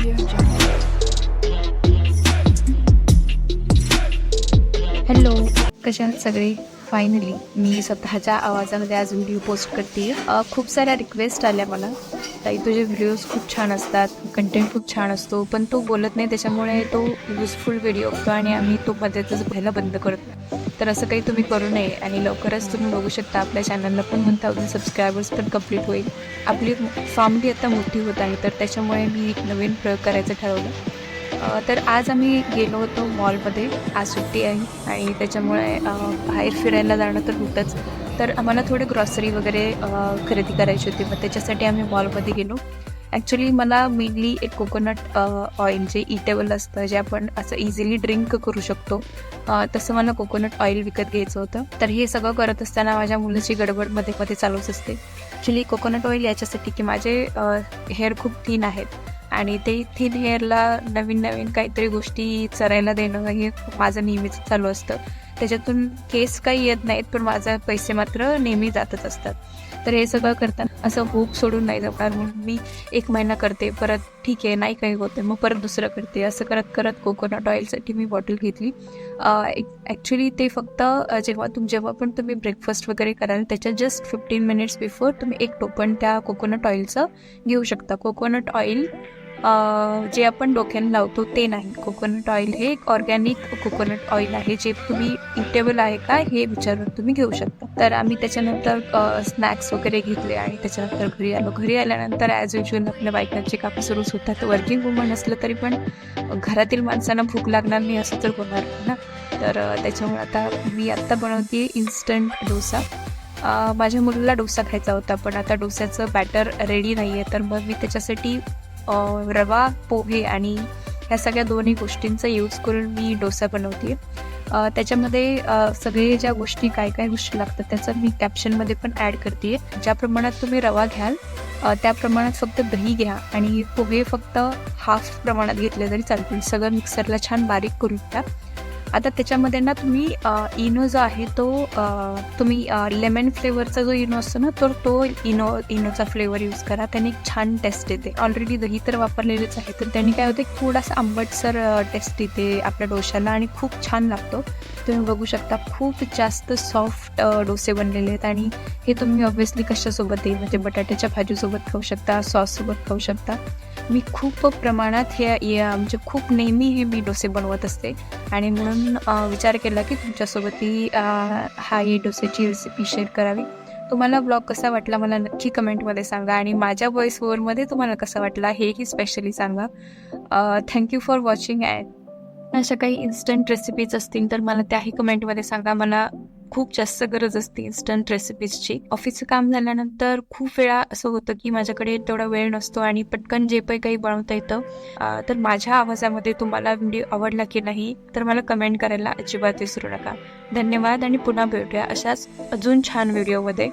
Audio Jungle. Hello कशा आहात सगळे फायनली मी स्वतःच्या आवाजामध्ये आज व्हिडिओ पोस्ट करते. खूप साऱ्या रिक्वेस्ट आल्या मला. ताई तुझे व्हिडिओज खूप छान असतात. कंटेंट खूप छान असतो. पण तो बोलत नाही त्याच्यामुळे तो युजफुल व्हिडिओ होतो आणि आम्ही तो मध्येच पाहायला बंद करतो. तर असं काही तुम्ही करू नये आणि लवकरच तुम्ही बघू शकता. आपल्या चॅनलला पण वन थाउजंड सबस्क्रायबर्स पण कंप्लीट होईल. आपली फॅमिली आता मोठी होत आहे तर त्याच्यामुळे मी एक नवीन प्रयोग करायचं ठरवलं. तर आज आम्ही गेलो होतो मॉलमध्ये आज सुट्टी आहे आणि त्याच्यामुळे बाहेर फिरायला जाणं तर होतंच. तर आम्हाला थोडे ग्रॉसरी वगैरे खरेदी करायची होती मग त्याच्यासाठी आम्ही मॉलमध्ये गेलो. ॲक्च्युली मला मेनली एक कोकोनट ऑइल जे इटेबल असतं जे आपण असं इझिली ड्रिंक करू शकतो तसं मला कोकोनट ऑइल विकत घ्यायचं होतं. तर हे सगळं करत असताना माझ्या मुलाची गडबडमध्ये मध्ये चालूच असते. ॲक्च्युली कोकोनट ऑइल याच्यासाठी की माझे हेअर खूप थीन आहेत आणि ते थिन हेअरला नवीन नवीन काहीतरी गोष्टी चरायला देणं हे माझं नेहमीच चालू असतं. त्याच्यातून केस काही येत नाहीत पण माझा पैसे मात्र नेहमी जातच असतात. तर हे सगळं करताना असं होप सोडून नाही जमणार म्हणून मी एक महिना करते परत ठीक आहे नाही काही होते मग परत दुसरं करते. असं करत करत कोकोनट ऑइलसाठी मी बॉटल घेतली. ॲक्च्युली ते फक्त जेव्हा तुम जेव्हा पण तुम्ही ब्रेकफास्ट वगैरे कराल त्याच्या जस्ट फिफ्टीन मिनिट्स बिफोर तुम्ही एक टोपण त्या कोकोनट ऑइलचं घेऊ शकता. कोकोनट ऑइल जे आपण डोक्याला लावतो ते नाही. कोकोनट ऑइल हे एक ऑर्गॅनिक कोकोनट ऑइल आहे. जे तुम्ही इटेबल आहे का हे विचारून तुम्ही घेऊ शकता. तर आम्ही त्याच्यानंतर स्नॅक्स वगैरे घेतले आणि त्याच्यानंतर घरी आलो. घरी आल्यानंतर ॲज युजल आपल्या बायकांचे कामं सुरूच होतात. वर्किंग वुमन असलं तरी पण घरातील माणसांना भूक लागणार नाही असं तर होणार ना? तर त्याच्यामुळे आता मी आत्ता बनवते इन्स्टंट डोसा. माझ्या मुलीला डोसा खायचा होता पण आता डोस्याचं बॅटर रेडी नाही आहे तर मग मी त्याच्यासाठी रवा पोहे आणि ह्या सगळ्या दोन्ही गोष्टींचा यूज करून मी डोसा बनवते. त्याच्यामध्ये सगळे ज्या गोष्टी काय काय गोष्टी लागतात त्याचं मी कॅप्शनमध्ये पण ॲड करते. ज्या प्रमाणात तुम्ही रवा घ्याल त्या प्रमाणात फक्त दही घ्या आणि पोहे फक्त हाफ प्रमाणात घेतले तरी चालतील. सगळं मिक्सरला छान बारीक करून घ्या. आता त्याच्यामध्ये ना तुम्ही इनो जो आहे तो तुम्ही लेमन फ्लेवरचा जो इनो असतो ना तर तो इनो इनोचा फ्लेवर यूज करा. त्याने एक छान टेस्ट येते. ऑलरेडी दही तर वापरलेलेच आहे. तर त्याने काय होते थोडासा आंबटसर टेस्ट येते आपल्या डोशाला आणि खूप छान लागतो. तुम्ही बघू शकता खूप जास्त सॉफ्ट डोसे बनलेले आहेत. आणि हे तुम्ही ऑब्व्हियसली कशासोबत म्हणजे बटाट्याच्या भाजीसोबत खाऊ शकता सॉससोबत खाऊ शकता. मी खूप प्रमाणात हे या- म्हणजे खूप नेहमी हे मी डोसे बनवत असते. आणि म्हणून विचार केला की तुमच्यासोबतही हा ही डोसेची रेसिपी शेअर करावी. तुम्हाला ब्लॉग कसा वाटला मला नक्की कमेंटमध्ये सांगा. आणि माझ्या व्हॉइस ओवरमध्ये तुम्हाला कसा वाटला हेही स्पेशली सांगा. थँक्यू फॉर वॉचिंग ॲड अशा काही इन्स्टंट रेसिपीज असतील तर मला त्याही कमेंटमध्ये सांगा. मला खूप जास्त गरज असते इन्स्टंट रेसिपीजची ऑफिसचं काम झाल्यानंतर खूप वेळा असं होतं की माझ्याकडे तेवढा वेळ नसतो आणि पटकन जे पण काही बनवता येतं तर माझ्या आवाजामध्ये तुम्हाला व्हिडिओ आवडला की नाही तर मला कमेंट करायला अजिबात विसरू नका. धन्यवाद आणि पुन्हा भेटूया अशाच अजून छान व्हिडिओमध्ये